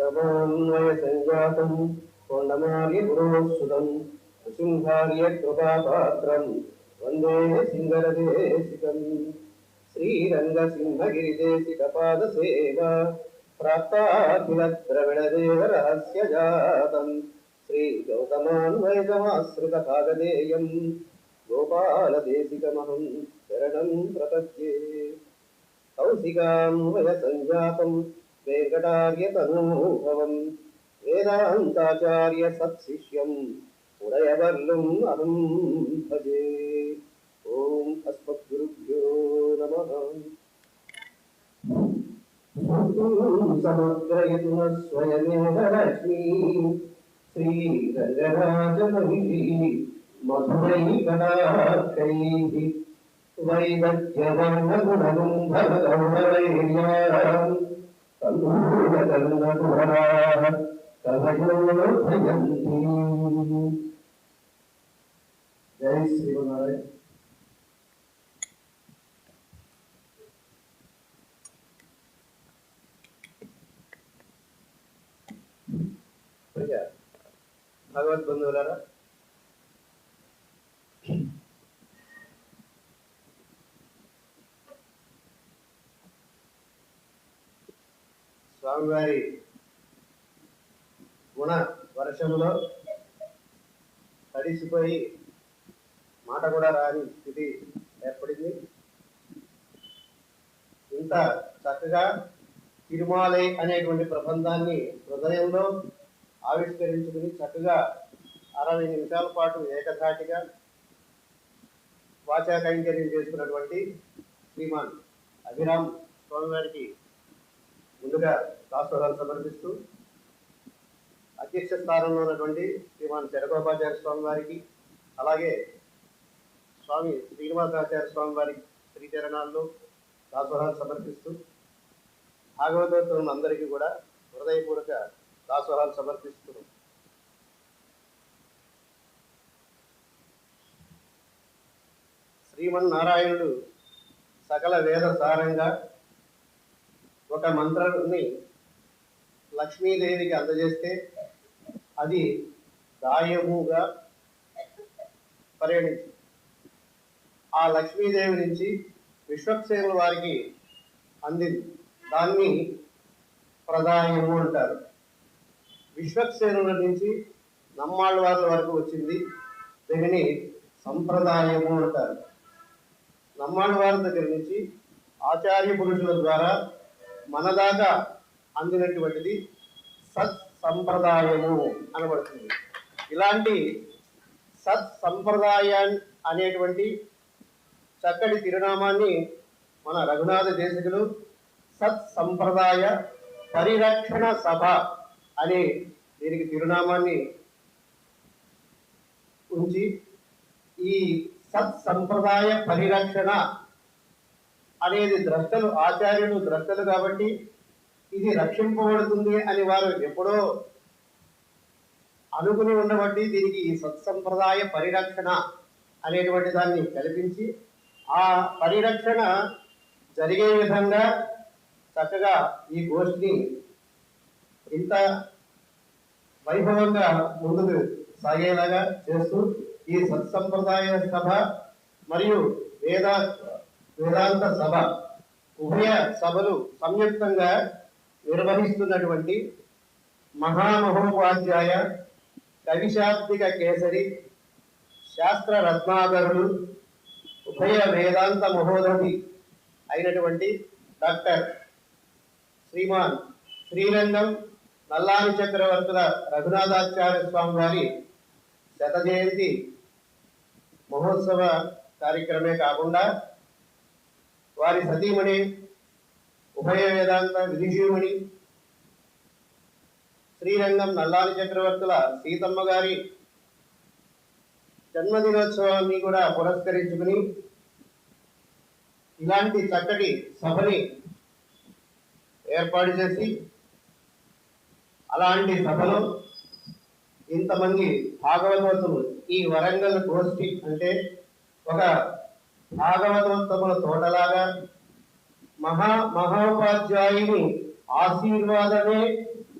ञ्जातं कोण्डमार्य पुरोपात्रं वन्दे सिंहरदेशिकम्। श्रीरङ्गसिंहगिरिदेशिकपादसेवा प्राप्ता किल द्रविणदेवरहस्यजातं श्रीगौतमान्वयसमाश्रुतभागदेयं गोपालदेशिकमहं शरणं प्रपत्ये कौशिकान्वयसञ्जातम् वेङ्कटार्यतनूभवं वेदान्ताचार्य सत्शिष्यम् उदयवर्लुम् अहं भजे ॐ अस्मद्गुरुभ्यो नमः समुद्रयतु न स्वयमेव लक्ष्मी श्रीरङ्गराजमहिषी मधुरैकटाक्षैः वैदग्ध्यवर्णगुणगुम्भगौरवैर्याम् तन्नूलकर्णकुहराः कवयोधयन्ती जय श्रीमनारायण ప్రియ స్వామివారి గుణ వర్షంలో తడిసిపోయి మాట కూడా రాని స్థితి ఏర్పడింది. ఇంత చక్కగా తిరుమాలై అనేటువంటి ప్రబంధాన్ని హృదయంలో ఆవిష్కరించుకుని చక్కగా అరవై నిమిషాల పాటు ఏకధాటిగా వాచా కైంకర్యం చేసుకున్నటువంటి శ్రీమాన్ అభిరామ్ స్వామివారికి ముందుగా రాష్ట్రాలు సమర్పిస్తూ అధ్యక్ష స్థానంలో ఉన్నటువంటి శ్రీమాన్ శరగోపాచార్య స్వామి వారికి అలాగే స్వామి శ్రీనివాసాచార్య స్వామి వారికి శ్రీచరణాల్లో దాసోహాలు సమర్పిస్తూ భాగవతోత్తరం అందరికీ కూడా హృదయపూర్వక దాసోహాలు సమర్పిస్తున్నాం. శ్రీమన్నారాయణుడు సకల వేద సారంగా ఒక మంత్రాన్ని లక్ష్మీదేవికి అందజేస్తే అది దాయముగా పరిగణించి. ఆ లక్ష్మీదేవి నుంచి విశ్వక్సేనుల వారికి అందింది. దాన్ని ప్రదాయము అంటారు. విశ్వక్సేనుల నుంచి నమ్మాళ్ళ వారి వరకు వచ్చింది. దీనిని సంప్రదాయము అంటారు. నమ్మాళ్ళ వారి దగ్గర నుంచి ఆచార్య పురుషుల ద్వారా మన దాకా అందినటువంటిది సత్ సంప్రదాయము అనబడుతుంది. ఇలాంటి సత్ సంప్రదాయం అనేటువంటి చక్కటి తిరునామాన్ని మన రఘునాథ దేశకులు సత్ సంప్రదాయ పరిరక్షణ సభ అనే దీనికి తిరునామాన్ని ఉంచి ఈ సత్ సంప్రదాయ పరిరక్షణ అనేది ద్రష్టలు ఆచార్యులు ద్రష్టలు కాబట్టి ఇది రక్షింపబడుతుంది అని వారు ఎప్పుడో అనుకుని ఉండబట్టి దీనికి ఈ సత్సంప్రదాయ పరిరక్షణ అనేటువంటి దాన్ని కల్పించి ఆ పరిరక్షణ జరిగే విధంగా చక్కగా ఈ గోష్ఠిని ఇంత వైభవంగా ముందుకు సాగేలాగా చేస్తూ ఈ సత్సంప్రదాయ సభ మరియు వేద వేదాంత సభ. ఉభయ సభలు సంయుక్తంగా నిర్వహిస్తున్నటువంటి మహామహోపాధ్యాయ కవిశాబ్దిక కేసరి శాస్త్ర రత్నాకరులు ఉభయ వేదాంత మహోదధి అయినటువంటి డాక్టర్ శ్రీమాన్ శ్రీరంగం నల్లాని చక్రవర్తుల రఘునాథాచార్య స్వామి వారి శత జయంతి మహోత్సవ కార్యక్రమే కాకుండా వారి సతీమణి ఉభయ వేదాంత విధిజీవుని శ్రీరంగం నల్లాని చక్రవర్తుల సీతమ్మ గారి జన్మదినోత్సవాన్ని కూడా పురస్కరించుకుని ఇలాంటి చక్కటి సభని ఏర్పాటు చేసి అలాంటి సభలో ఇంతమంది భాగవతోత్తములు ఈ వరంగల్ గోష్ఠి అంటే ఒక భాగవతోత్తముల తోటలాగా మహా మహోపాధ్యాయుని ఆశీర్వాదమే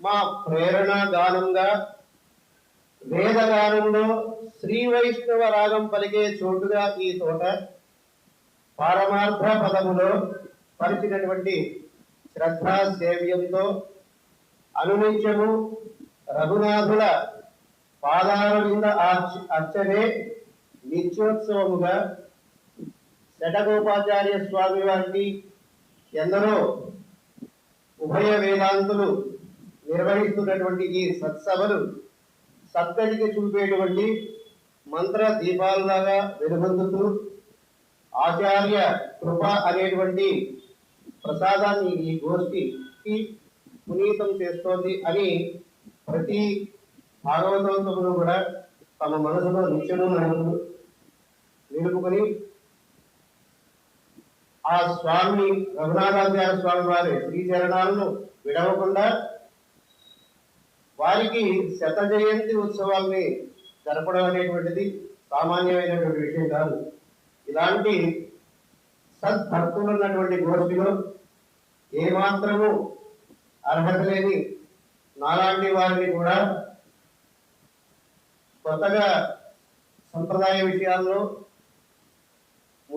మా ప్రేరణ గానంగా వేదగానంలో శ్రీ వైష్ణవ రాగం పలికే చోటుగా ఈ తోట పారమార్థ పదములో పరిచినటువంటి శ్రద్ధా సేవ్యంతో అనునిత్యము రఘునాథుల పాదాల మీద అర్చనే నిత్యోత్సవముగా జటగోపాచార్య స్వామి వారికి ఎందరో ఉభయ వేదాంతులు నిర్వహిస్తున్నటువంటి ఈ సత్సభలు సత్తడికి చూపేటువంటి మంత్ర దీపాలలాగా వెలుగొందుతూ ఆచార్య కృప అనేటువంటి ప్రసాదాన్ని ఈ గోష్ఠికి పునీతం చేస్తోంది అని ప్రతి భాగవతోత్తములు కూడా తమ మనసులో నిత్యము నిలుపుకొని ఆ స్వామి రఘునాథాచార్య స్వామి వారి శ్రీచరణాలను విడవకుండా వారికి శత జయంతి ఉత్సవాల్ని జరపడం అనేటువంటిది సామాన్యమైనటువంటి విషయం కాదు. ఇలాంటి సద్భక్తులు ఉన్నటువంటి గోష్ఠిలో ఏమాత్రము అర్హత లేని నాలాంటి వారిని కూడా కొత్తగా సంప్రదాయ విషయాల్లో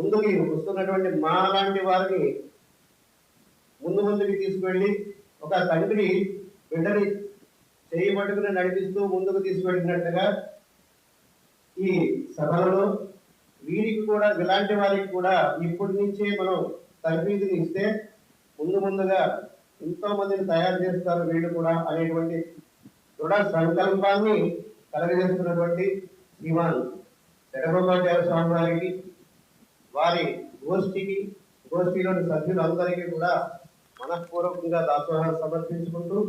ముందుకు వస్తున్నటువంటి మా లాంటి వారిని ముందు ముందుకి తీసుకువెళ్ళి ఒక తండ్రి బిడ్డని చేయి పట్టుకుని నడిపిస్తూ ముందుకు తీసుకువెళ్ళినట్టుగా ఈ సభలలో వీరికి కూడా ఇలాంటి వారికి కూడా ఇప్పటి నుంచే మనం తరబీదుని ఇస్తే ముందు ముందుగా ఎంతో మందిని తయారు చేస్తారు వీళ్ళు కూడా అనేటువంటి దృఢ సంకల్పాన్ని కలగజేస్తున్నటువంటి శ్రీమాన్ జగన్మోహన్ స్వామి వారికి వారి గోష్ఠికి గోష్ఠిలోని సభ్యులందరికీ కూడా మనఃపూర్వకంగా దాసోహాలు సమర్పించుకుంటూ